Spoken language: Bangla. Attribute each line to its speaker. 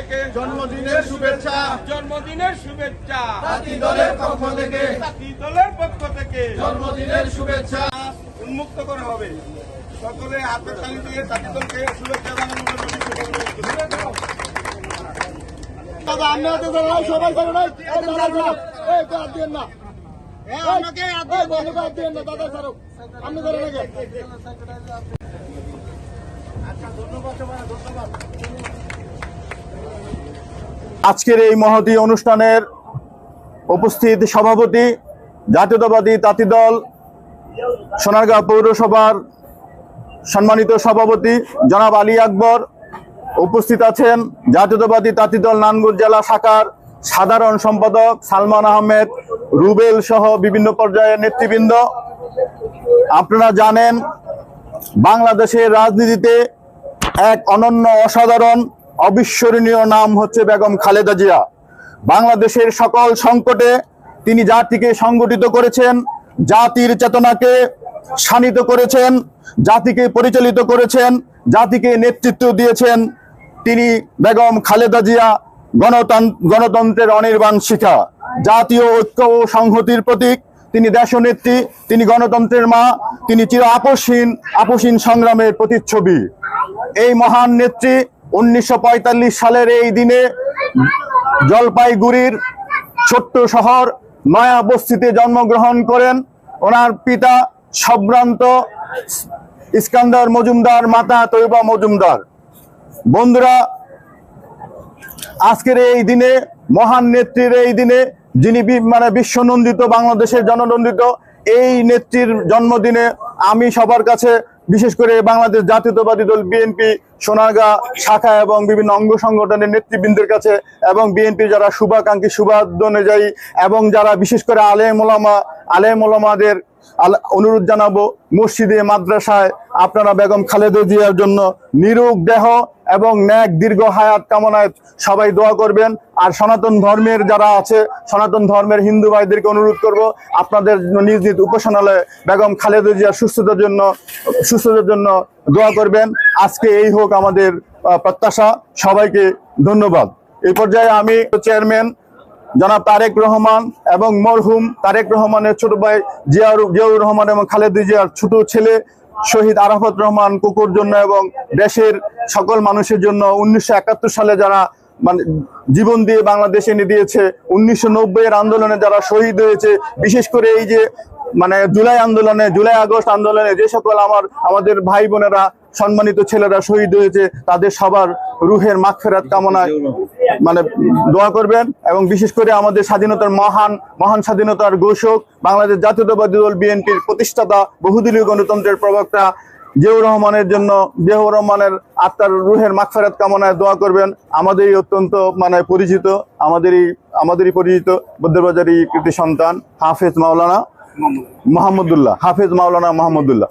Speaker 1: থেকে
Speaker 2: জন্মদিনের শুভেচ্ছা
Speaker 1: জন্মদিনের শুভেচ্ছা
Speaker 2: জাতি দলের পক্ষ থেকে
Speaker 1: জাতি দলের পক্ষ থেকে
Speaker 2: জন্মদিনের শুভেচ্ছা
Speaker 1: উন্মুক্ত করা হবে সকলে হাতের তালি দিয়ে জাতি দলকে শুভেচ্ছা।
Speaker 2: দাদা আপনি হাতে ধরে সবাই ধরে নাই। হাত না। হাত না, দাদা ছাড়ো। আপনি ধরে নাকি?
Speaker 3: আজকের এই মহতী অনুষ্ঠানের উপস্থিত সভাপতি, জাতীয়তাবাদী তাঁতি দল, সোনারগাঁও পৌরসভার সম্মানিত সভাপতি জনাব আলী আকবর উপস্থিত আছেন। জাতীয়তাবাদী তাঁতি দল নানগুর জেলা শাখার সাধারণ সম্পাদক সালমান আহমেদ, রুবেল সহ বিভিন্ন পর্যায়ের নেতৃবৃন্দ। আপনারা জানেন, বাংলাদেশের রাজনীতিতে এক অনন্য অসাধারণ অবিস্মরণীয় নাম হচ্ছে বেগম খালেদা জিয়া। বাংলাদেশের সকল সংকটে তিনি জাতিকে সংগঠিত করেছেন, জাতির চেতনাকে শানিত করেছেন, জাতিকে পরিচালিত করেছেন, জাতিকে নেতৃত্ব দিয়েছেন তিনি বেগম খালেদা জিয়া গণতন্ত্র গণতন্ত্রের অনির্বাণ শিখা। জাতীয় ঐক্য ও সংহতির প্রতীক, তিনি দেশনেত্রী, তিনি গণতন্ত্রের মা, তিনি চির আপসহীন আপসীন সংগ্রামের প্রতিচ্ছবি। এই মহান নেত্রী উনিশশো পঁয়তাল্লিশ সালের এই দিনে জলপাইগুড়ির ছোট্ট শহর নয়া বস্তিতে জন্মগ্রহণ করেন। ওনার পিতা সম্ভ্রান্ত ইস্কান্দার মজুমদার, মাতা তৈবা মজুমদার। বন্ধুরা, আজকের এই দিনে, মহান নেত্রীর এই দিনে, যিনি মানে বিশ্বনন্দিত, বাংলাদেশের জননন্দিত, এই নেত্রীর জন্মদিনে আমি সবার কাছে বিশেষ করে বাংলাদেশ জাতীয়তাবাদী দল বিএনপি, সোনারগাঁ শাখা এবং বিভিন্ন অঙ্গ সংগঠনের নেতৃবৃন্দের কাছে এবং বিএনপি যারা শুভাকাঙ্ক্ষী শুভাদ অনুযায়ী এবং যারা বিশেষ করে আলেম মোলামা আলেম মোলামাদের আল- অনুরোধ জানাব, মসজিদে, মাদ্রাসায় আপনারা বেগম খালেদা জিয়ার জন্য নিরোগ দেহ এবং ন্যাক, দীর্ঘ হায়াত কামনায় সবাই দোয়া করবেন। আর সনাতন ধর্মের যারা আছে, সনাতন ধর্মের হিন্দু ভাইদেরকে অনুরোধ করব, আপনাদের নিজ নিজ উপাসনালয়ে বেগম খালেদা জিয়ার সুস্থতার জন্য সুস্থতার জন্য দোয়া করবেন। আজকে এই হোক আমাদের প্রত্যাশা। সবাইকে ধন্যবাদ। এই পর্যায়ে আমি চেয়ারম্যান জনাব তারেক রহমান এবং মরহুম তারেক রহমানের ছোট ভাই জিয়াউর জিয়াউর রহমান এবং খালেদা জিয়ার ছোট ছেলে শহীদ আরাফত রহমান, কুকুর জন্য এবং দেশের সকল মানুষের জন্য উনিশশো একাত্তর সালে যারা মানে জীবন দিয়ে বাংলাদেশ এনে দিয়েছে, উনিশশো নব্বই এর আন্দোলনে যারা শহীদ হয়েছে, বিশেষ করে এই যে মানে জুলাই আন্দোলনে, জুলাই আগস্ট আন্দোলনে যে সকল আমার, আমাদের ভাই বোনেরা, সম্মানিত ছেলেরা শহীদ হয়েছে, তাদের সবার রুহের মাগফেরাত কামনায় মানে দোয়া করবেন এবং বিশেষ করে আমাদের স্বাধীনতার মহান মহান স্বাধীনতার ঘোষক বাংলাদেশ জাতীয়তাবাদী দল বিএনপির প্রতিষ্ঠাতা বহুদলীয় গণতন্ত্রের প্রবক্তা জিয়াউর রহমানের জন্য, জিয়াউর রহমানের আত্মার রুহের মাগফেরাত কামনায় দোয়া করবেন। আমাদেরই অত্যন্ত মানে পরিচিত, আমাদেরই আমাদেরই পরিচিত বৌদ্ধবাজারি কৃতি সন্তান হাফেজ মাওলানা মোহাম্মদুল্লাহ, হাফেজ মাওলানা মোহাম্মদুল্লাহ।